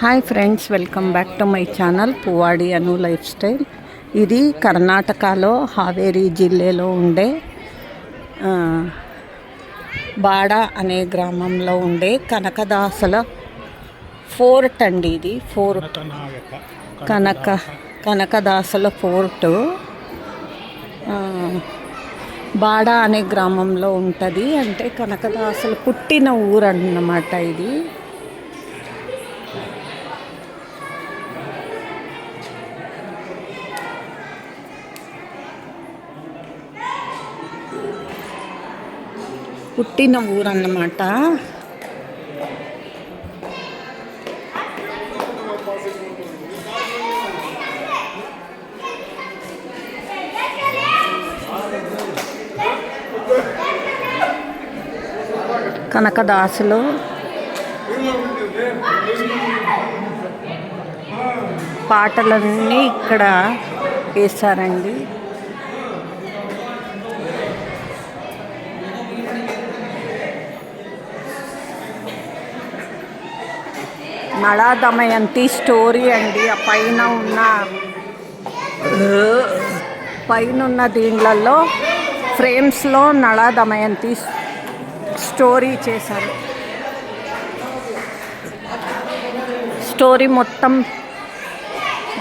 Hi friends welcome back to my channel Puvadi Anu lifestyle. ఇది కర్ణాటకలో హావేరి జిల్లాలో ఉండే బాడ అనే గ్రామంలో ఉండే కనకదాసుల ఫోర్ట్ అండి ఇది ఫోర్ట్. కనక కనకదాసుల ఫోర్టు. బాడ అనే గ్రామంలో ఉంటుంది. అంటే కనకదాసులు పుట్టిన ఊరు అన్నమాట ఇది. పుట్టిన ఊరు అన్నమాట కనకదాసులు. పాటలన్నీ ఇక్కడ వేశారండి. నళా దమయంతి స్టోరీ అండి. ఆ పైన ఉన్న పైన ఉన్న దీంట్లలో ఫ్రేమ్స్లో నళా దమయంతి స్టోరీ చేశారు. స్టోరీ మొత్తం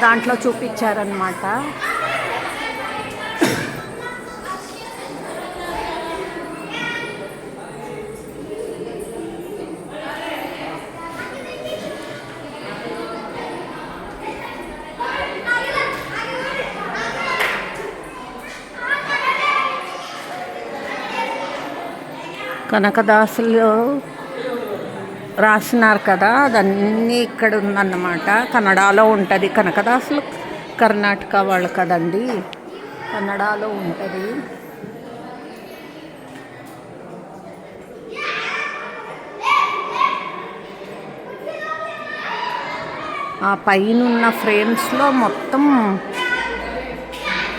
దాంట్లో చూపించారనమాట కనకదాసులు రాసినారు కదా అదన్నీ ఇక్కడ ఉందన్నమాట. కన్నడలో ఉంటుంది. కనకదాసులు కర్ణాటక వాళ్ళు కదండి. కన్నడలో ఉంటుంది. ఆ పైనున్న ఫ్రేమ్స్లో మొత్తం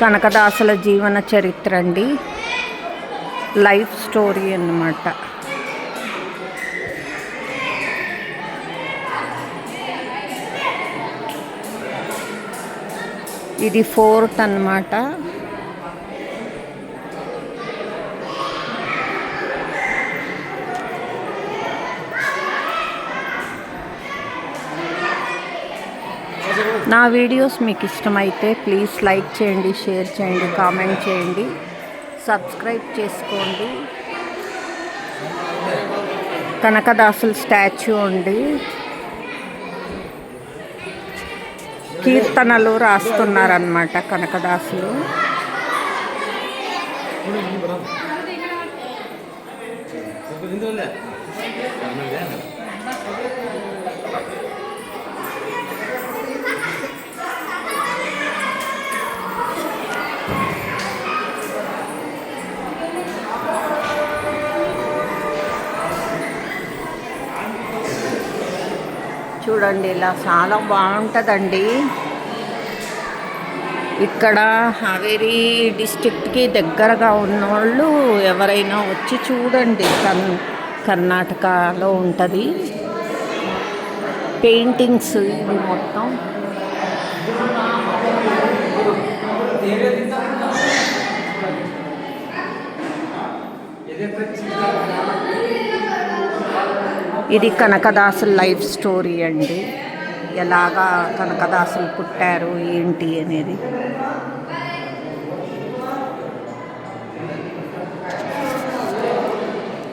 కనకదాసుల జీవన చరిత్ర అండి. లైఫ్ స్టోరీ అన్నమాట. ఇది ఫోర్త్ అన్నమాట. నా వీడియోస్ మీకు ఇష్టమైతే ప్లీజ్ లైక్ చేయండి షేర్ చేయండి కామెంట్ చేయండి. సబ్స్క్రైబ్ చేసుకోండి. కనకదాసుల స్టాచ్యూ అండి. కీర్తనలు రాస్తున్నారనమాట కనకదాసులు. చూడండి ఇలా చాలా బాగుంటుందండి. ఇక్కడ హావేరి డిస్టిక్ట్కి దగ్గరగా ఉన్నోళ్ళు ఎవరైనా వచ్చి చూడండి కన్ కర్ణాటకలో ఉంటుంది. పెయింటింగ్స్ ఇవి మొత్తం. ఇది కనకదాసుల లైఫ్ స్టోరీ అండి. ఎలాగా కనకదాసులు పుట్టారు ఏంటి అనేది.